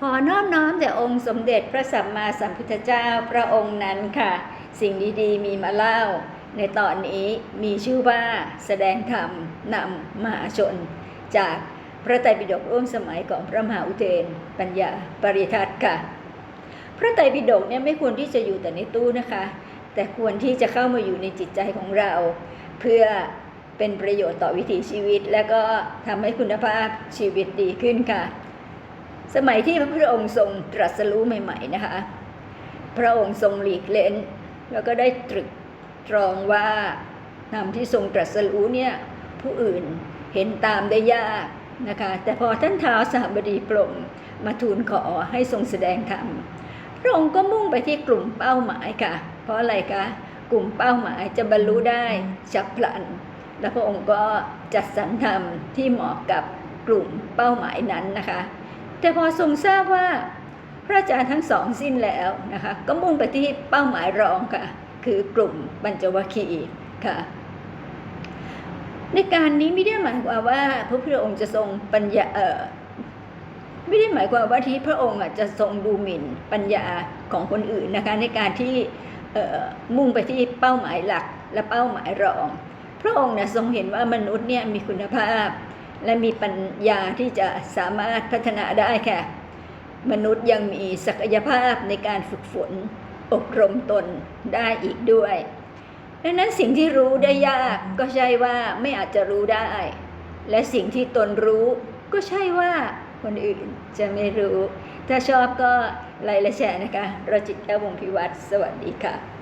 ขอน้อมน้อมแต่องค์สมเด็จพระสัมมาสัมพุทธเจ้าพระองค์นั้นค่ะ สิ่งดีๆ มีมาเล่า ในตอนนี้มีชื่อว่าแสดงธรรมนำมหาชน จากพระไตรปิฎกร่วมสมัยของพระมหาอุเทน ปัญญาปริทัศน์ค่ะ พระไตรปิฎกเนี่ยไม่ควรที่จะอยู่แต่ในตู้นะคะ แต่ควรที่จะเข้ามาอยู่ในจิตใจของเรา เพื่อเป็นประโยชน์ต่อวิถีชีวิต และก็ทำให้คุณภาพชีวิตดีขึ้นค่ะ สมัยที่พระพุทธองค์ทรงตรัสรู้ใหม่ ๆนะคะ พระองค์ทรงหลีกเล้น แล้วก็ได้ตรึกตรองว่าธรรมที่ทรงตรัสรู้เนี่ยผู้อื่นเห็นตามได้ยากนะคะ แต่พอท่านท้าวสหบดีปลมมาทูลขอให้ทรงแสดงธรรมพระองค์ก็มุ่งไปที่กลุ่มเป้าหมายค่ะ เพราะอะไรคะกลุ่มเป้าหมายจะบรรลุได้ฉับพลัน และพระองค์ก็จัดสรรธรรมที่เหมาะกับกลุ่มเป้าหมายนั้นนะคะ แต่พอทรงทราบว่าพระอาจารย์ทั้งสองสิ้นแล้วนะคะก็มุ่งไปที่เป้าหมายรองค่ะ คือกลุ่มปัญจวัคคีย์ค่ะในการนี้ไม่ได้หมายความว่าพระพุทธองค์จะทรงปัญญาเอ่อไม่ได้หมายความว่าที่พระองค์อะจะทรงดูหมิ่นปัญญาของคนอื่นนะคะในการที่เออมุ่งไปที่เป้าหมายหลักและเป้าหมายรอง พระองค์เนี่ยทรงเห็นว่ามนุษย์เนี่ยมีคุณภาพ และมีปัญญาที่จะสามารถพัฒนาได้ค่ะ มนุษย์ยังมีศักยภาพในการฝึกฝน อบรมตนได้อีกด้วย ดังนั้นสิ่งที่รู้ได้ยากก็ใช่ว่าไม่อาจจะรู้ได้ และสิ่งที่ตนรู้ก็ใช่ว่าคนอื่นจะไม่รู้ ถ้าชอบก็ไลค์และแชร์นะคะรจิตแก้ววงพิวัตรสวัสดีค่ะ